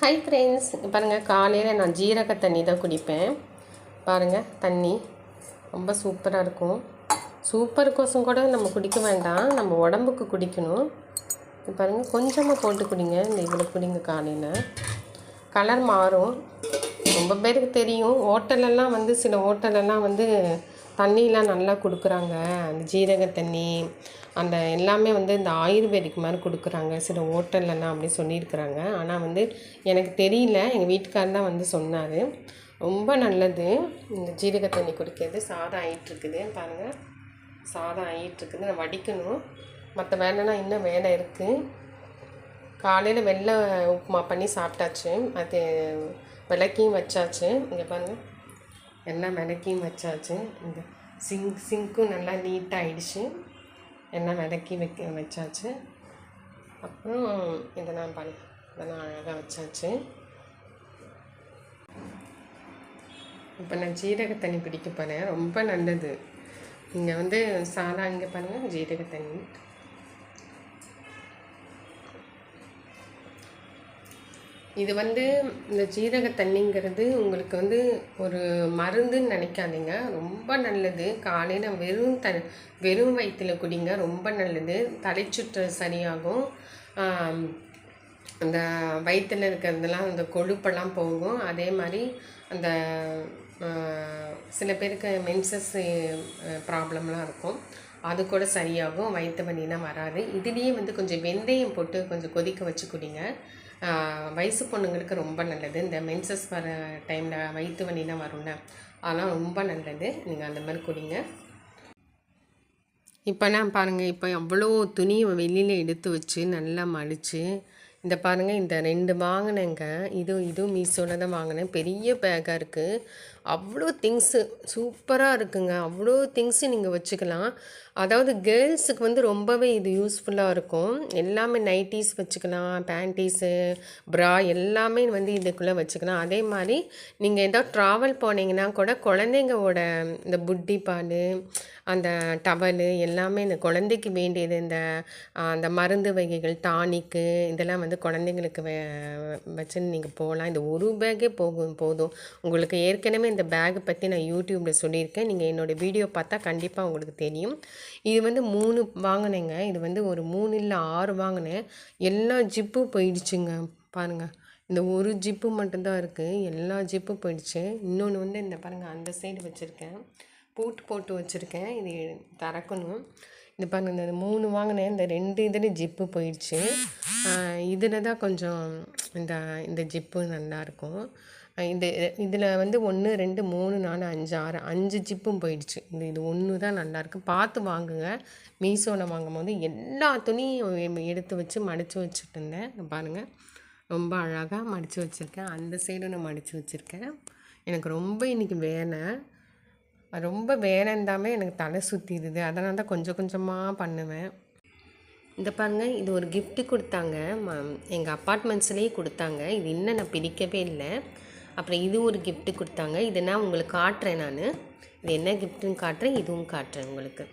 Hi friends பாருங்கள் காலையில் நான் ஜீரக தண்ணி தான் குடிப்பேன். பாருங்கள் தண்ணி ரொம்ப சூப்பராக இருக்கும். சூப்பர் கோசம் கூட நம்ம குடிக்க வேண்டாம். நம்ம உடம்புக்கு குடிக்கணும். பாருங்கள் கொஞ்சமாக போட்டு குடிங்க. இந்த இவ்வளோ குடிங்க காலையில். கலர் மாறும். ரொம்ப பேருக்கு தெரியும். ஹோட்டலெல்லாம் வந்து சில ஹோட்டலெல்லாம் வந்து தண்ணியெலாம் நல்லா கொடுக்குறாங்க. அந்த ஜீரக தண்ணி அந்த எல்லாமே வந்து இந்த ஆயுர்வேதிக் மாதிரி கொடுக்குறாங்க. சில ஹோட்டல்லலாம் அப்படி சொல்லியிருக்கிறாங்க. ஆனால் வந்து எனக்கு தெரியல. எங்கள் வீட்டுக்காரர் தான் வந்து சொன்னார். ரொம்ப நல்லது. இந்த ஜீரக தண்ணி குடிக்கிறது. சாதம் ஆகிட்டுருக்குது பாருங்கள் சாதம் ஆகிட்டுருக்குது நான் வடிக்கணும். மற்ற வேலைலாம் இன்னும் வேலை இருக்குது காலையில் வெள்ளை உப்புமா பண்ணி சாப்பிட்டாச்சு. அது விளக்கியும் வச்சாச்சு. இங்கே பாருங்கள் எல்லாம் விளக்கியும் வச்சாச்சு. இந்த சிங்க் சிங்க்கும் நல்லா நீட்டாக ஆயிடுச்சு. எல்லாம் விளக்கி வைக்க வச்சாச்சு. அப்புறம் இதை நான் பண்ண இதெல்லாம் அழகாக வச்சாச்சு. இப்போ நான் ஜீரக தண்ணி பிடிக்க போகிறேன் ரொம்ப நல்லது. இங்கே வந்து சாதா இங்கே பாருங்கள் ஜீரக தண்ணி. இது வந்து இந்த ஜீரக தண்ணிங்கிறது உங்களுக்கு வந்து ஒரு மருந்துன்னு நினைக்காதீங்க. ரொம்ப நல்லது. காலையில் வெறும் த வெறும் வயிற்றில் குடிங்க. ரொம்ப நல்லது. தலைச்சுற்று சரியாகும். அந்த வயிற்றில் இருக்கிறதெல்லாம் அந்த கொழுப்பெல்லாம் போகும். அதே மாதிரி அந்த சில பேருக்கு மென்சஸ் ப்ராப்ளம்லாம் இருக்கும். அது கூட சரியாகும். வயிற்று வலிலாம் வராது. இதுலேயே வந்து கொஞ்சம் வெந்தயம் போட்டு கொஞ்சம் கொதிக்க வச்சு குடிங்க. வயசு பொண்ணுங்களுக்கு ரொம்ப நல்லது. இந்த மென்சஸ் வர டைமில் வயிற்று வலிலாம் வரும்ல அதெல்லாம் ரொம்ப நல்லது. நீங்கள் அந்த மாதிரி குடிங்க. இப்போலாம் பாருங்கள் இப்போ எவ்வளோ துணியை வெளியில் எடுத்து வச்சு நல்லா மடித்து இந்த பாருங்கள் இந்த ரெண்டு வாங்கினேங்க. இதுவும் இதுவும் மீஷோவில் தான் வாங்கினேன். பெரிய பேக்காக இருக்குது அவ்வளோ திங்ஸு சூப்பராக இருக்குங்க. அவ்வளோ திங்ஸு நீங்கள் வச்சுக்கலாம். அதாவது கேர்ள்ஸுக்கு வந்து ரொம்பவே இது யூஸ்ஃபுல்லாக இருக்கும். எல்லாமே நைட்டிஸ் வச்சுக்கலாம் பேண்டீஸு ப்ரா எல்லாமே வந்து இதுக்குள்ளே வச்சுக்கலாம். அதே மாதிரி நீங்கள் ஏதோ ட்ராவல் போனீங்கன்னா கூட குழந்தைங்களோட இந்த புட்டி பால் அந்த டவலு எல்லாமே இந்த குழந்தைக்கு வேண்டியது இந்த அந்த மருந்து வகைகள் டானிக்கு இதெல்லாம் வந்து குழந்தைங்களுக்கு வே வச்சு நீங்கள் போகலாம் இந்த ஒரு பேக்கே போகும் போதும். உங்களுக்கு ஏற்கனவே இந்த பேக்கை பற்றி நான் யூடியூப்பில் சொல்லியிருக்கேன். நீங்கள் என்னோடய வீடியோ பார்த்தா கண்டிப்பாக உங்களுக்கு தெரியும். இது வந்து மூணு வாங்கினேங்க. இது வந்து ஒரு மூணு இல்லை ஆறு வாங்கினேன். எல்லா ஜிப்பும் போயிடுச்சுங்க. பாருங்கள் இந்த ஒரு ஜிப்பு மட்டும்தான் இருக்குது எல்லா ஜிப்பும் போயிடுச்சு. இன்னொன்று வந்து இந்த பாருங்கள் அந்த சைடு வச்சுருக்கேன். பூட்டு போட்டு வச்சுருக்கேன். இது திறக்கணும் இது பாருங்கள் இந்த மூணு வாங்கினேன். இந்த ரெண்டு இதில் ஜிப்பு போயிடுச்சு. இதில் தான் கொஞ்சம் இந்த இந்த ஜிப்பு நல்லாயிருக்கும் இந்த இதில் வந்து ஒன்று ரெண்டு மூணு நாலு அஞ்சு ஆறு அஞ்சு ஜிப்பும் போயிடுச்சு. இந்த இது ஒன்று தான் நல்லாயிருக்கு பார்த்து வாங்குங்க. மீஷோவில் வாங்கும் போது எல்லா துணியும் எடுத்து வச்சு மடித்து வச்சுட்டு இருந்தேன். பாருங்கள் ரொம்ப அழகாக மடித்து வச்சுருக்கேன். அந்த சைடு நான் மடித்து வச்சுருக்கேன். எனக்கு ரொம்ப இன்றைக்கி வேலை. ரொம்ப வேலைந்தாமே எனக்கு தலை சுற்றிடுது அதனால தான் கொஞ்சம் கொஞ்சமாக பண்ணுவேன். இந்த பாருங்கள் இது ஒரு கிஃப்ட்டு கொடுத்தாங்க. எங்கள் அப்பார்ட்மெண்ட்ஸ்லேயே கொடுத்தாங்க. இது இன்னும் நான் பிரிக்கவே இல்லை. அப்புறம் இது ஒரு கிஃப்ட்டு கொடுத்தாங்க. இதை நான் உங்களுக்கு காட்டுறேன் நான். இது என்ன கிஃப்ட்டுன்னு காட்டுறேன் இதுவும் காட்டுறேன் உங்களுக்கு.